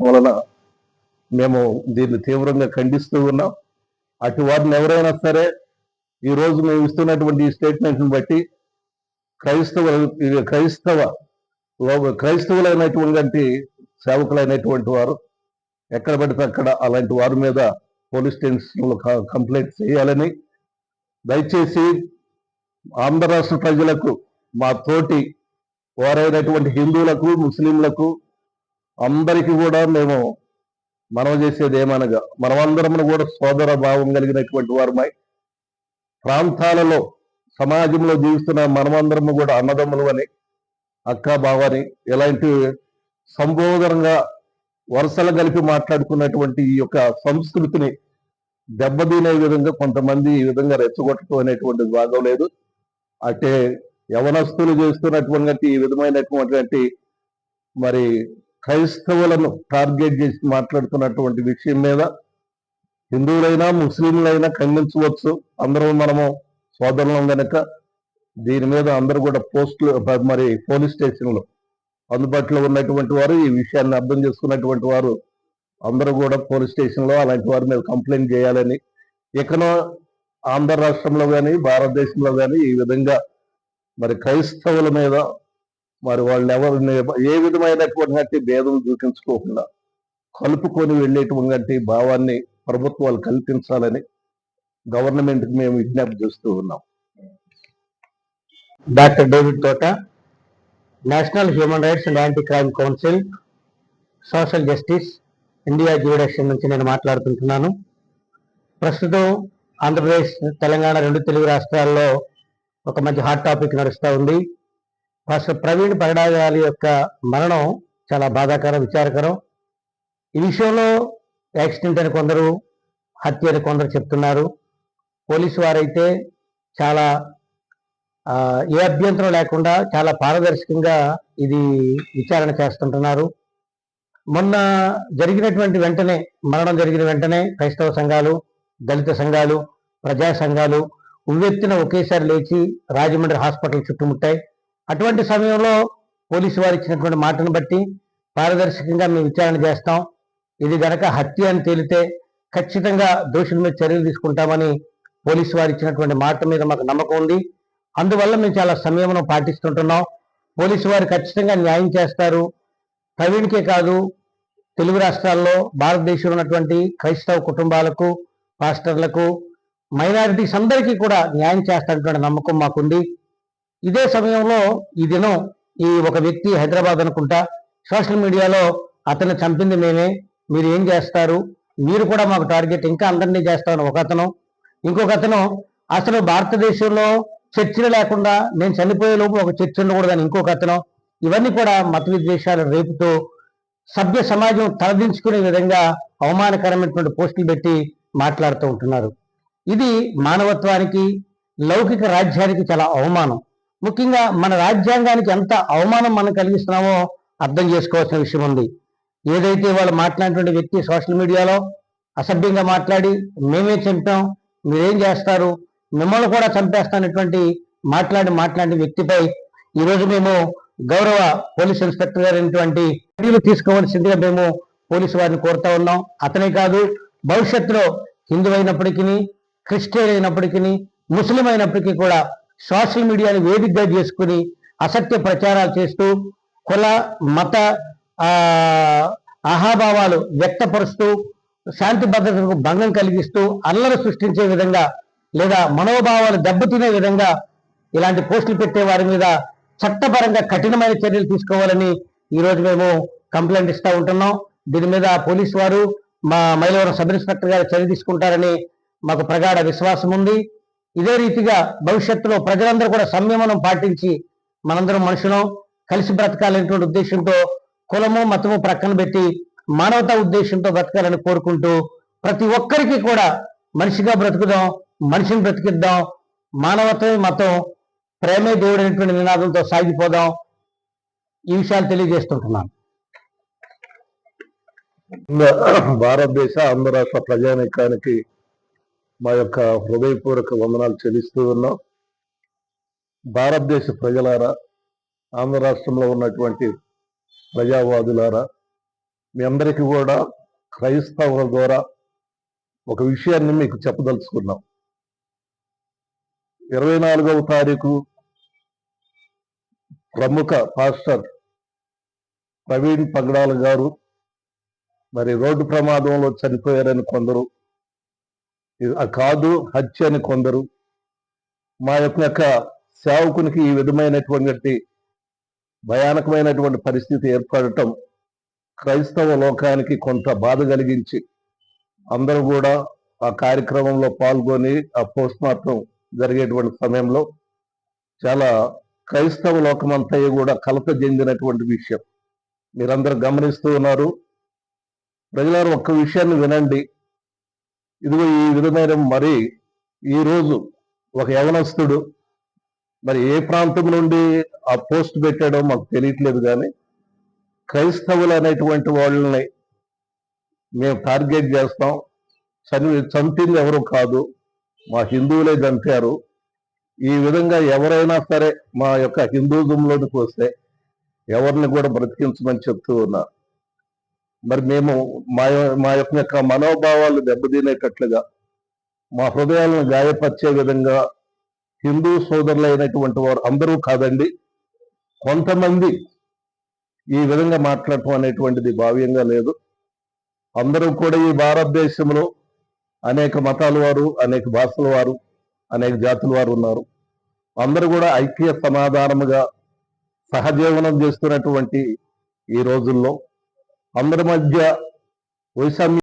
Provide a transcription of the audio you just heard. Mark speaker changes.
Speaker 1: వలన మేము దీన్ని తీవ్రంగా ఖండిస్తూ ఉన్నాం. అటు వారిని ఎవరైనా సరే ఈ రోజు మేము ఇస్తున్నటువంటి ఈ స్టేట్మెంట్ని బట్టి క్రైస్తవ క్రైస్తవ క్రైస్తవులైనటువంటి సేవకులైనటువంటి వారు ఎక్కడ పడితే అక్కడ అలాంటి వారి మీద పోలీస్ స్టేషన్లో కంప్లైంట్ చేయాలని దయచేసి ఆంధ్ర రాష్ట్ర ప్రజలకు మా తోటి వారైనటువంటి హిందువులకు ముస్లింలకు అందరికీ కూడా మేము మనం చేసేది ఏమనగా మనమందరం కూడా సోదర భావం కలిగినటువంటి వారమై ప్రాంతాలలో సమాజంలో జీవిస్తున్న మనమందరం కూడా అన్నదమ్ములు అని అక్క బావని ఇలాంటి సంబోధనంగా వరుసలు కలిపి మాట్లాడుకున్నటువంటి ఈ యొక్క సంస్కృతిని దెబ్బతీనే విధంగా కొంతమంది ఈ విధంగా రెచ్చగొట్టడం అనేటువంటిది లేదు. అంటే యవనస్తులు చేస్తున్నటువంటి ఈ విధమైనటువంటి మరి క్రైస్తవులను టార్గెట్ చేసి మాట్లాడుతున్నటువంటి విషయం మీద హిందువులైనా ముస్లింలైనా ఖండించవచ్చు. అందరూ మనము సోదరులం కనుక దీని మీద అందరూ కూడా పోస్టులు మరి పోలీస్ స్టేషన్లు అందుబాటులో ఉన్నటువంటి వారు ఈ విషయాన్ని అర్థం చేసుకున్నటువంటి వారు అందరూ కూడా పోలీస్ స్టేషన్లో అలాంటి వారి మీద కంప్లైంట్ చేయాలని ఇకనో ఆంధ్ర రాష్ట్రంలో కానీ భారతదేశంలో కానీ ఈ విధంగా మరి క్రైస్తవుల మీద మరి వాళ్ళు ఎవరిని ఏ విధమైనటువంటి భేదం చూపించుకోకుండా కలుపుకొని వెళ్ళేటువంటి భావాన్ని ప్రభుత్వాలు కల్పించాలని గవర్నమెంట్కి మేము విజ్ఞప్తి చేస్తూ ఉన్నాం.
Speaker 2: Doctor David Thota national human rights and anti crime council social justice India జ్యూడిషన్ నుంచి నేను మాట్లాడుతుంటున్నాను ప్రస్తుతం ఆంధ్రప్రదేశ్ తెలంగాణ రెండు తెలుగు రాష్ట్రాల్లో ఒక మంచి హాట్ టాపిక్ నడుస్తూ ఉంది. ఫస్ట్ ప్రవీణ్ పగడాలి యొక్క మరణం చాలా బాధాకరం విచారకరం. ఈ విషయంలో యాక్సిడెంట్ అని కొందరు హత్య అని కొందరు చెప్తున్నారు. పోలీసు వారైతే చాలా ఏ అభ్యంతరం లేకుండా చాలా పారదర్శకంగా ఇది విచారణ చేస్తుంటున్నారు. మొన్న జరిగినటువంటి వెంటనే మరణం జరిగిన వెంటనే క్రైస్తవ సంఘాలు దళిత సంఘాలు ప్రజా సంఘాలు ఉవ్వెత్తిన ఒకేసారి లేచి రాజమండ్రి హాస్పిటల్ చుట్టుముట్టాయి. అటువంటి సమయంలో పోలీసు వారు ఇచ్చినటువంటి మాటను బట్టి పారదర్శకంగా మేము విచారణ చేస్తాం. ఇది గనక హత్య అని తేలితే ఖచ్చితంగా దోషుల మీద చర్యలు తీసుకుంటామని పోలీసు వారు ఇచ్చినటువంటి మాట మీద మాకు నమ్మకం ఉంది. అందువల్ల మేము చాలా సంయమనం పాటిస్తుంటున్నాం. పోలీసు వారు ఖచ్చితంగా న్యాయం చేస్తారు. ప్రవీణ్కే కాదు తెలుగు రాష్ట్రాల్లో భారతదేశంలో ఉన్నటువంటి క్రైస్తవ కుటుంబాలకు పాస్టర్లకు మైనారిటీస్ అందరికీ కూడా న్యాయం చేస్తారటువంటి నమ్మకం మాకుంది. ఇదే సమయంలో ఈ దినం ఈ ఒక వ్యక్తి హైదరాబాద్ అనుకుంటా సోషల్ మీడియాలో అతను చంపింది మేమే మీరు ఏం చేస్తారు? మీరు కూడా మాకు టార్గెట్ ఇంకా అందరినీ చేస్తామని ఒక అతను. ఇంకొక అతను అసలు భారతదేశంలో చర్చలు లేకుండా నేను చనిపోయే లోపు ఒక చర్చ ఉండకూడదని ఇంకొక అతను. ఇవన్నీ కూడా మత విద్వేషాలు రేపుతూ సభ్య సమాజం తలదించుకునే విధంగా అవమానకరమైనటువంటి పోస్టులు పెట్టి మాట్లాడుతూ ఉంటున్నారు. ఇది మానవత్వానికి లౌకిక రాజ్యానికి చాలా అవమానం. ముఖ్యంగా మన రాజ్యాంగానికి ఎంత అవమానం మనం కలిగిస్తున్నామో అర్థం చేసుకోవాల్సిన విషయం ఉంది. ఏదైతే వాళ్ళు మాట్లాడినటువంటి వ్యక్తి సోషల్ మీడియాలో అసభ్యంగా మాట్లాడి మేమే చంపాం మీరేం చేస్తారు మిమ్మల్ని కూడా చంపేస్తానటువంటి మాట్లాడి మాట్లాడిన వ్యక్తిపై ఈరోజు మేము గౌరవ పోలీస్ ఇన్స్పెక్టర్ గారు అయినటువంటి చర్యలు తీసుకోవాల్సిందిగా మేము పోలీసు వారిని కోరుతా ఉన్నాం. అతనే కాదు భవిష్యత్తులో హిందువు అయినప్పటికీ క్రిస్టియన్ అయినప్పటికీ ముస్లిం అయినప్పటికీ కూడా సోషల్ మీడియాని వేదికగా చేసుకుని అసత్య ప్రచారాలు చేస్తూ కుల మత అహాభావాలు వ్యక్తపరుస్తూ శాంతి భద్రతకు భంగం కలిగిస్తూ అల్లరి సృష్టించే విధంగా లేదా మనోభావాలు దెబ్బతినే విధంగా ఇలాంటి పోస్టులు పెట్టే వారి మీద చట్టపరంగా కఠినమైన చర్యలు తీసుకోవాలని ఈరోజు మేము కంప్లైంట్ ఇస్తూ ఉంటున్నాం. దీని మీద పోలీసు వారు మా మైలవరం సబ్ ఇన్స్పెక్టర్ గారు చర్య తీసుకుంటారని మాకు ప్రగాఢ విశ్వాసం ఉంది. ఇదే రీతిగా భవిష్యత్తులో ప్రజలందరూ కూడా సంయమనం పాటించి మనందరం మనుషులం కలిసి బ్రతకాలనేటువంటి ఉద్దేశంతో కులము మతము ప్రక్కన పెట్టి మానవతా ఉద్దేశంతో బ్రతకాలని కోరుకుంటూ ప్రతి ఒక్కరికి కూడా మనిషిగా బ్రతుకుదాం మనిషిని బ్రతికిద్దాం మానవత్వమే మతం ప్రేమే దేవుడు అనేటువంటి నినాదంతో సాగిపోదాం. ఈ విషయాలు తెలియజేస్తుంటున్నాను.
Speaker 1: భారతదేశ ఆంధ్ర రాష్ట్ర ప్రజానీకానికి మా యొక్క హృదయపూర్వక వందనాలు చెల్లిస్తూ ఉన్నాం. భారతదేశ ప్రజలారా ఆంధ్ర రాష్ట్రంలో ఉన్నటువంటి ప్రజావాదులారా మీ అందరికీ కూడా క్రైస్తవుల ద్వారా ఒక విషయాన్ని మీకు చెప్పదలుచుకున్నాం. ఇరవై నాలుగవ తారీఖు ప్రముఖ పాస్టర్ ప్రవీణ్ పగడాల గారు మరి రోడ్డు ప్రమాదంలో చనిపోయారని కొందరు కాదు హత్య అని కొందరు. మా యొక్క యొక్క సేవకునికి ఈ విధమైనటువంటి భయానకమైనటువంటి పరిస్థితి ఏర్పడటం క్రైస్తవ లోకానికి కొంత బాధ కలిగించి అందరూ కూడా ఆ కార్యక్రమంలో పాల్గొని ఆ పోస్ట్ మార్టం జరిగేటువంటి సమయంలో చాలా క్రైస్తవ లోకమంతా కూడా కలత చెందినటువంటి విషయం. మీరందరూ గమనిస్తూ ఉన్నారు. ప్రజలారు ఒక్క విషయాన్ని వినండి. ఇదిగో ఈ విధమైన మరి ఈ రోజు ఒక యవనస్తుడు మరి ఏ ప్రాంతం నుండి ఆ పోస్ట్ పెట్టాడో మాకు తెలియట్లేదు కానీ క్రైస్తవులు అనేటువంటి వాళ్ళని మేము టార్గెట్ చేస్తాం. చని చంపింది ఎవరు కాదు. మా హిందువులే చంపారు. ఈ విధంగా ఎవరైనా సరే మా యొక్క హిందూజంలోనికి వస్తే ఎవరిని కూడా బ్రతికించమని చెప్తూ ఉన్నారు మరి మేము మా మా యొక్క యొక్క మనోభావాలు దెబ్బతినేటట్లుగా మా హృదయాలను గాయపరిచే విధంగా హిందూ సోదరులైనటువంటి వారు అందరూ కాదండి కొంతమంది ఈ విధంగా మాట్లాడటం అనేటువంటిది భావ్యంగా లేదు. అందరూ కూడా ఈ భారతదేశంలో అనేక మతాల వారు అనేక భాషల వారు అనేక జాతుల వారు ఉన్నారు. అందరూ కూడా ఐక్య సమాధానముగా సహజీవనం చేస్తున్నటువంటి ఈ రోజుల్లో అందరి మధ్య వైషమ్య